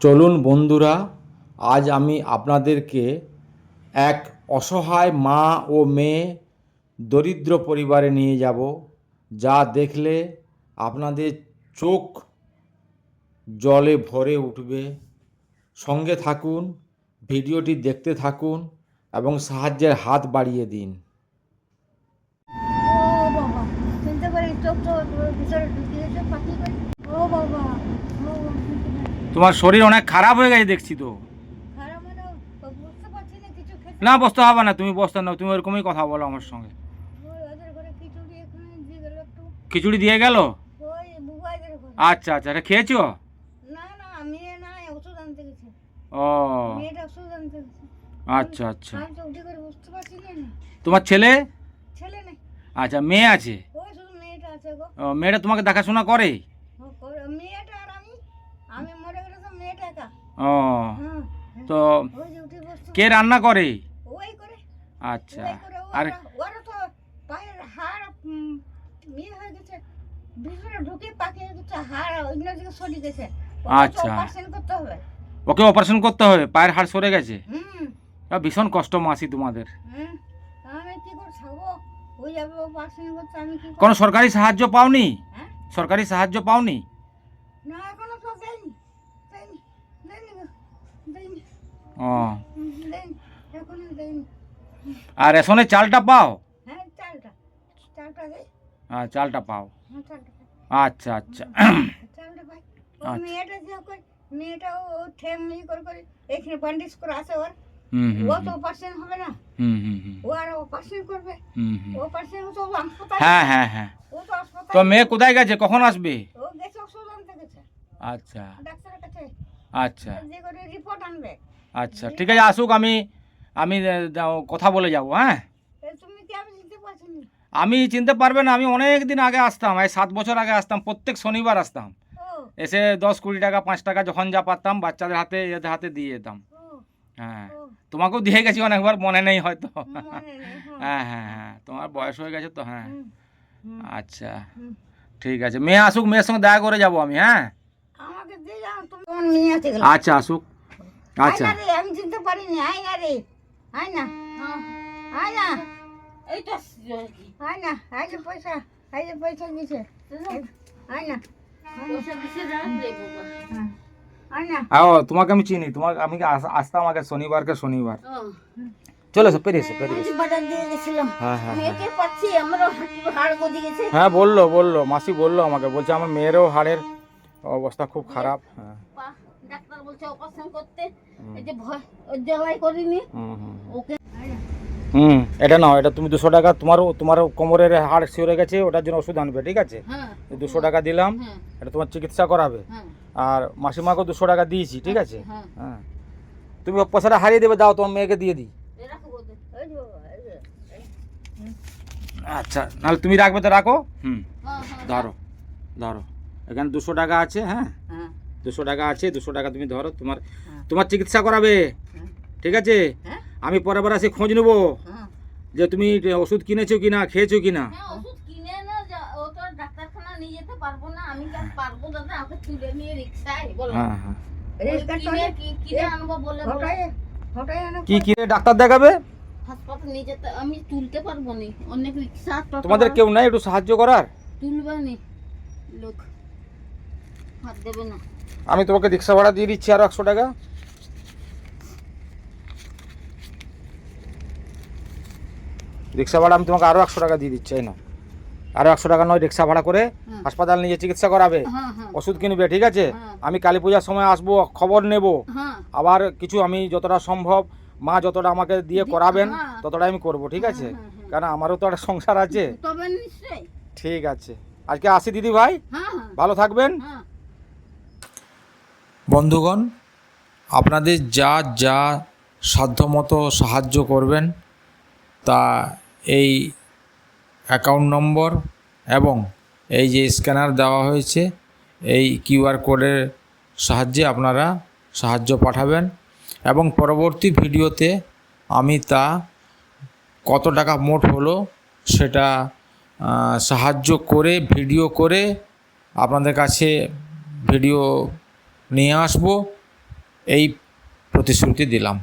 চলুন বন্ধুরা, আজ আমি আপনাদেরকে এক অসহায় মা ও মেয়ে দরিদ্র পরিবারে নিয়ে যাব, যা দেখলে আপনাদের চোখ জলে ভরে উঠবে। সঙ্গে থাকুন, ভিডিওটি দেখতে থাকুন এবং সাহায্যের হাত বাড়িয়ে দিন ও বাবা চিনতে পারি চোখ তো ভিতরে ঢুকিয়ে গেছে পাখি করে ও বাবা ও চিনতে পারি। তোমার শরীর অনেক খারাপ হয়ে গেছে দেখছি তো। মানে না বসতে হবে না তুমি বসতে নাও তুমি ওরকমই কথা বলো আমার সঙ্গে। খিচুড়ি দিয়ে গেল আচ্ছা আচ্ছা এটা খেয়েছো? না না ও। আচ্ছা আচ্ছা। না তোমার ছেলে? আচ্ছা মেয়ে আছে? মেয়েটা তোমাকে দেখাশোনা করে- মেয়েটা আর আমি আমি মরে গেলে তো মেয়েটা একা ও তো কে রান্না করে? আচ্ছা আর ইয়ে আচ্ছা। ওকে অপারেশন করতে হবে পায়ের হাড় সরে গেছে? ভীষণ কষ্ট মাসি তোমাদের। কোনো সরকারি সাহায্য পাওনি? হ্যাঁ? সরকারি সাহায্য পাওনি? ও। আর রেশনের চালটা পাও? হ্যাঁ চালটা। হ্যাঁ পাও। হ্যাঁ। আচ্ছা আচ্ছা। আচ্ছা। মেয়েটা যে করে মেয়েটা ও ও ঠেম ইয়ে করে করে এখানে ব্যান্ডেজ করে আসে ওর। ও তো অপারেশন হবে না। ও আর অপারেশন করবে। অপারেশন তো হাসপাতাল হ্যাঁ হ্যাঁ হ্যাঁ। ও তো হাসপাতাল তো মেয়ে কোথায় গেছে? কখন আসবে? ও গেছে ওষুধ গেছে। আচ্ছা। ডাক্তারের কাছে। আচ্ছা। যে করে রিপোর্ট আনবে। আচ্ছা ঠিক আছে আসুক আমি আমি আহ, দাও- কথা বলে যাব হ্যাঁ? এ তুমি কি আমি চিনতে পারছি না? আমি চিনতে পারবে না আমি অনেক দিন আগে আসতাম এই সাত বছর আগে আসতাম প্রত্যেক শনিবার আসতাম। ও। এসে দশ কুড়ি টাকা পাঁচ টাকা যখন যা পারতাম বাচ্চাদের হাতে এদের হাতে দিয়ে যেতাম ও। হ্যাঁ ও। তোমাকেও দিয়ে গেছি অনেকবার মনে নেই হয়তো। মনে নেই হ্যাঁ। হ্যাঁ হ্যাঁ হ্যাঁ তোমার বয়স হয়ে গেছে তো হ্যাঁ। হুম, হুম, আচ্ছা হুম। ঠিক আছে মেয়ে আসুক মেয়ের সঙ্গে দেখা করে যাব আমি হ্যাঁ? আমাকে দিয়ে যাও তুমি তোমার মেয়ে আছে গেল আচ্ছা আসুক। আচ্ছা। আয় না রে আমি চিনতে পারিনি আয় না রে আয় না আয় না এইটা আয় না আয় যে পয়সা আয় যে পয়সা দিছে আয় না পয়সা দিছে হ্যাঁ। আয় না ও তোমাকে আমি চিনি তোমাকে আমি আসতাম আগে শনিবারকে শনিবার। ও। চলে এসো পেরে এসো। পেরে হ্যাঁ হ্যাঁ হ্যাঁ। হ্যাঁ বলল বলল মাসি বলল আমাকে বলছে আমার মেয়েরও হাড়ের অবস্থা খুব খারাপ হ্যাঁ। বলছে অপারেশন করতে। এই যে ভয় জ্বালাই করিনি। ওকে। হুম এটা নাও এটা তুমি দুশো টাকা তোমারও তোমার কোমরের হাড় শিওরে গেছে ওটার জন্য ওষুধ আনবে ঠিক আছে? হ্যাঁ। দুশো টাকা দিলাম হ্যাঁ। এটা তোমার চিকিৎসা করাবে। হ্যাঁ। আর মাসিমাকেও দুশো টাকা দিয়েছি ঠিক আছে? হ্যাঁ। তুমি পয়সাটা হারিয়ে দেবে দাও তোমার মেয়েকে দিয়ে দিই। আচ্ছা নাহলে তুমি রাখবে তো রাখো। হুম। ধরো ধরো। এখানে দুশো টাকা আছে হ্যাঁ। দুশো টাকা আছে দুশো টাকা তুমি ধরো তোমার হ্যাঁ। তোমার চিকিৎসা করাবে। হ্যাঁ। ঠিক আছে? হ্যাঁ। আমি পরের বার এসে খোঁজ নেব যে তুমি ওষুধ কিনেছো কিনা খেয়েছো কিনা। ওষুধ কিনে না যা- ও তো আর ডাক্তারখানা নিয়ে যেতে পারব না। কি আর পারব দাদা আমাকে তুলে নিয়ে রিক্সায় বলো। হ্যাঁ হ্যাঁ। রিস্কার কিনে ডাক্তার দেখাবে? আমি তুলতে পারব নি। অনেক রিক্সা তোমাদের কেউ নাই একটু সাহায্য করার? তুলবে নি। লোক। আমি তোমাকে রিক্সা ভাড়া দিয়ে দিচ্ছি আরও একশো টাকা। রিক্সা ভাড়া আমি তোমাকে আরও একশো টাকা দিয়ে দিচ্ছি এই না আরও একশো টাকা নয় রিক্সা ভাড়া করে হাসপাতাল নিয়ে চিকিৎসা করাবে। হ্যাঁ হ্যাঁ। ওষুধ কিনবে ঠিক আছে? হ্যাঁ। আমি কালী পূজার সময় আসব খবর নেব। হ্যাঁ। আবার কিছু আমি যতটা সম্ভব মা যতটা আমাকে দিয়ে করাবেন হ্যাঁ। ততটা আমি করব ঠিক আছে? হ্যাঁ, হ্যাঁ। কারণ আমারও তো একটা সংসার আছে। ঠিক আছে। আজকে আসি দিদি ভাই? হ্যাঁ হ্যাঁ। ভালো থাকবেন? হ্যাঁ। বন্ধুগণ, আপনাদের যা যা সাধ্যমতো সাহায্য করবেন তা এই অ্যাকাউন্ট নম্বর এবং এই যে স্ক্যানার দেওয়া হয়েছে, এই কিউআর কোডের সাহায্যে আপনারা সাহায্য পাঠাবেন এবং পরবর্তী ভিডিওতে আমি তা কত টাকা মোট হলো সেটা সাহায্য করে ভিডিও করে আপনাদের কাছে ভিডিও নিয়ে আসব এই প্রতিশ্রুতি দিলাম।